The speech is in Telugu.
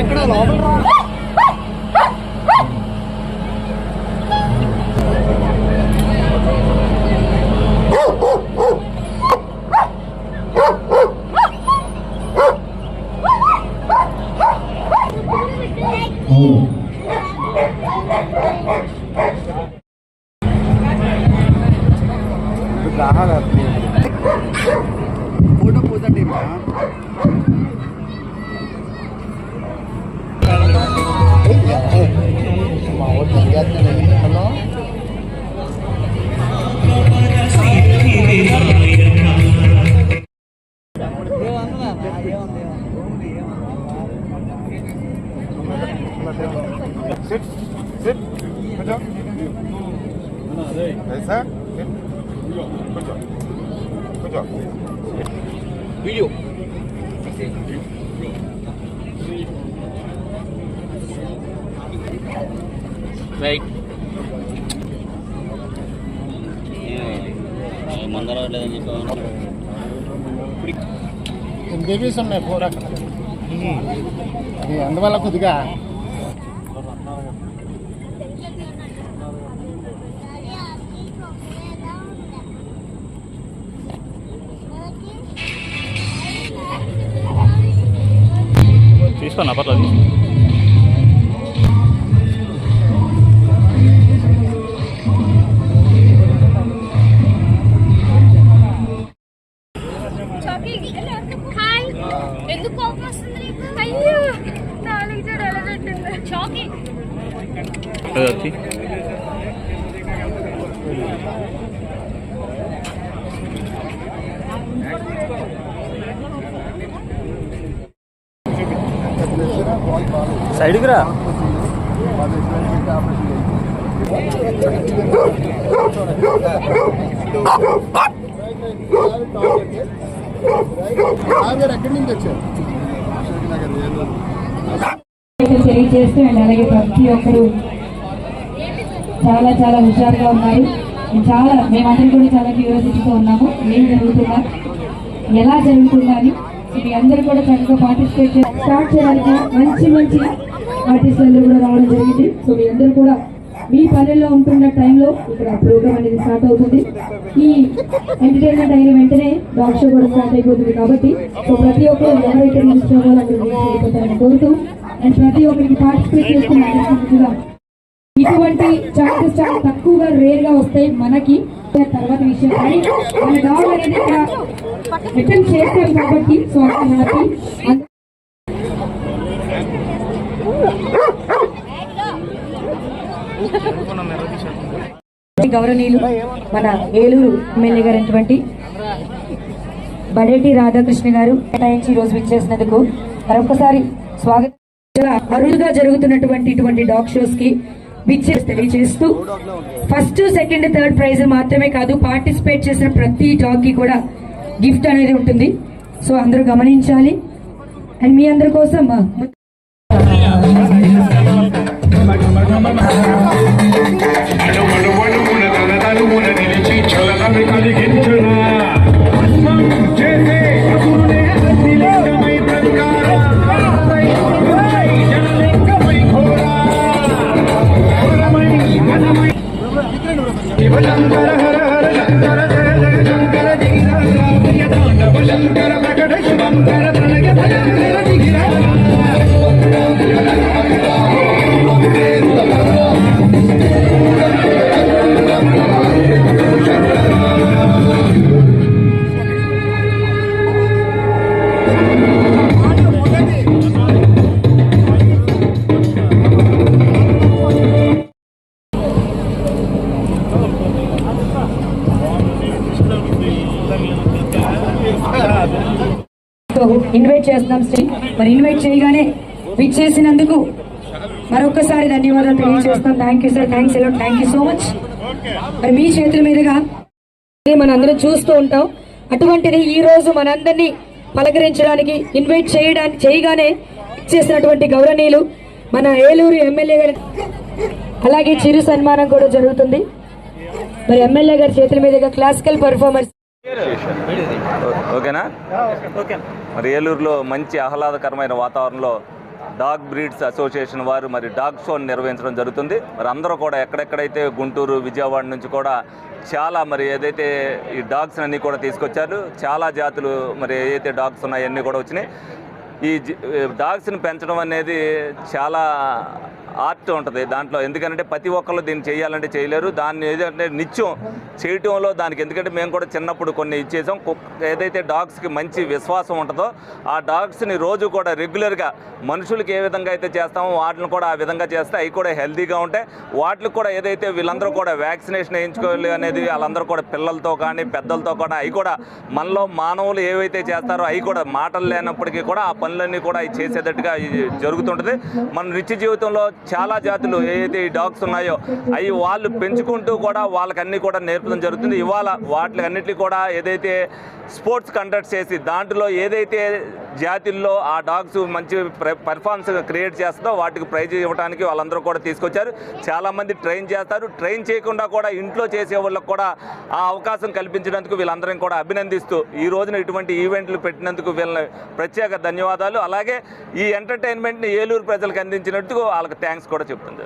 ఎక్కడ లోపల தாகாக போட்டோ போதா டீமா hello Sit, sit, sit. Sit. కొంచెం ऐसा sit. కొంచెం కొంచెం వీడియో రైట్ మందర లేదని చెప్పి బేబీస్ ఉన్నాయి ఫోర్ అక్కడ అది అందువల్ల కొద్దిగా తీసుకోండి పర్లేదు హాయ్ ఎందుకు కోపం సైడ్కి రా. తెలియజేస్తూ అండ్ అలాగే ప్రతి ఒక్కరు చాలా చాలా హుషారుగా ఉన్నారు. చాలా మేమందరం కూడా చాలా క్యూరియాసిటీతో ఉన్నాము. ఏం జరుగుతుందా? ఎలా జరుగుతుందా అని సో అందరూ కూడా చక్కగా పార్టిసిపేట్ స్టార్ట్ చేయడానికి మంచి మంచి ఆర్టిస్టులు అందరూ కూడా రావడం జరిగింది. సో మీ అందరూ కూడా మీ పనుల్లో ఉంటున్న టైంలో ఇక్కడ ప్రోగ్రామ్ అనేది స్టార్ట్ అవుతుంది. ఈ ఎంటర్టైన్మెంట్ అయిన వెంటనే డాక్ షో కూడా స్టార్ట్ అయిపోతుంది కాబట్టి సో ప్రతి ఒక్కరు ఎవరైతే రిజిస్టర్ అయిపోతారని కోరుతూ అండ్ ప్రతి ఒక్కరికి పార్టిసిపేట్ చేస్తున్న కూడా ఇటువంటి ఛాన్సెస్ చాలా తక్కువగా రేర్గా వస్తాయి మనకి. తర్వాత విషయం. కానీ మన డాగ్ అనేది రిటర్న్ అటెంప్ట్ చేస్తాం కాబట్టి సో హ్యాపీ గౌరవనీయులు మన ఏలూరు ఎమ్మెల్యే గారైనటువంటి బడేటి రాధాకృష్ణ గారు కేటాయించి ఈ రోజు విచ్చేసినందుకు మరొకసారి స్వాగతం. అరుదుగా జరుగుతున్నటువంటి ఇటువంటి డాగ్ షోస్కి విచ్చేసి తెలియజేస్తూ ఫస్ట్ సెకండ్ థర్డ్ ప్రైజ్ మాత్రమే కాదు పార్టిసిపేట్ చేసిన ప్రతి డాగ్కి కూడా గిఫ్ట్ అనేది ఉంటుంది. సో అందరూ గమనించాలి. అండ్ మీ అందరి కోసం హర హర హర ఇన్వైట్ చేస్తున్నాం శ్రీ మరి ఇన్వైట్ చేయగానే విచ్చేసినందుకు మరొకసారి ధన్యవాదాలు తెలియజేస్తాం థ్యాంక్ యూ సార్ థ్యాంక్స్ ఎలా థ్యాంక్ యూ సో మచ్ మరి మీ చేతుల మీదుగా ఇదే మనందరం చూస్తూ ఉంటాం. అటువంటిది ఈ రోజు మనందరినీ పలకరించడానికి ఇన్వైట్ చేయడానికి చేయగానే చేసినటువంటి గౌరవనీయులు మన ఏలూరు ఎమ్మెల్యే గారి అలాగే చిరు సన్మానం కూడా జరుగుతుంది. మరి ఎమ్మెల్యే గారి చేతుల మీదుగా క్లాసికల్ పర్ఫార్మెన్స్ ఓకేనా? మరి ఏలూరులో మంచి ఆహ్లాదకరమైన వాతావరణంలో డాగ్ బ్రీడ్స్ అసోసియేషన్ వారు మరి డాగ్ షోని నిర్వహించడం జరుగుతుంది. మరి అందరూ కూడా ఎక్కడెక్కడైతే గుంటూరు విజయవాడ నుంచి కూడా చాలా మరి ఏదైతే ఈ డాగ్స్ అన్నీ కూడా తీసుకొచ్చారు చాలా జాతులు మరి ఏదైతే డాగ్స్ ఉన్నాయో అన్నీ కూడా వచ్చినాయి. ఈ జి- డాగ్స్ని పెంచడం అనేది చాలా ఆర్ట్ ఉంటుంది దాంట్లో. ఎందుకంటే ప్రతి ఒక్కళ్ళు దీన్ని చేయాలంటే చేయలేరు. దాన్ని ఏదంటే నిత్యం చేయటంలో దానికి ఎందుకంటే మేము కూడా చిన్నప్పుడు కొన్ని ఇచ్చేసాం. ఏదైతే డాగ్స్కి మంచి విశ్వాసం ఉంటుందో ఆ డాగ్స్ని రోజు కూడా రెగ్యులర్గా మనుషులకి ఏ విధంగా అయితే చేస్తామో వాటిని కూడా ఆ విధంగా చేస్తే అవి కూడా హెల్తీగా ఉంటాయి. వాటికి కూడా ఏదైతే వీళ్ళందరూ కూడా వ్యాక్సినేషన్ వేయించుకోవాలి అనేది వాళ్ళందరూ కూడా పిల్లలతో కానీ పెద్దలతో కూడా అవి కూడా మనలో మానవులు ఏవైతే చేస్తారో అవి కూడా మాటలు లేనప్పటికీ కూడా ఆ పనులన్నీ కూడా చేసేటట్టుగా ఇది జరుగుతుంటుంది. మన నిత్య జీవితంలో చాలా జాతులు ఏదైతే ఈ డాగ్స్ ఉన్నాయో అవి వాళ్ళు పెంచుకుంటూ కూడా వాళ్ళకన్నీ కూడా నేర్పడం జరుగుతుంది. ఇవాళ వాటి అన్నిటికీ కూడా ఏదైతే స్పోర్ట్స్ కండక్ట్ చేసి దాంట్లో ఏదైతే జాతుల్లో ఆ డాగ్స్ మంచి పెర్ఫార్మెన్స్ క్రియేట్ చేస్తుందో వాటికి ప్రైజ్ ఇవ్వడానికి వాళ్ళందరూ కూడా తీసుకొచ్చారు. చాలామంది ట్రైన్ చేస్తారు. ట్రైన్ చేయకుండా కూడా ఇంట్లో చేసే వాళ్ళకి కూడా ఆ అవకాశం కల్పించినందుకు వీళ్ళందరం కూడా అభినందిస్తూ ఈ రోజున ఇటువంటి ఈవెంట్లు పెట్టినందుకు వీళ్ళని ప్రత్యేక ధన్యవాదాలు అలాగే ఈ ఎంటర్టైన్మెంట్ని ఏలూరు ప్రజలకు అందించినట్టుగా వాళ్ళకి థ్యాంక్స్ కూడా చెప్తుంది.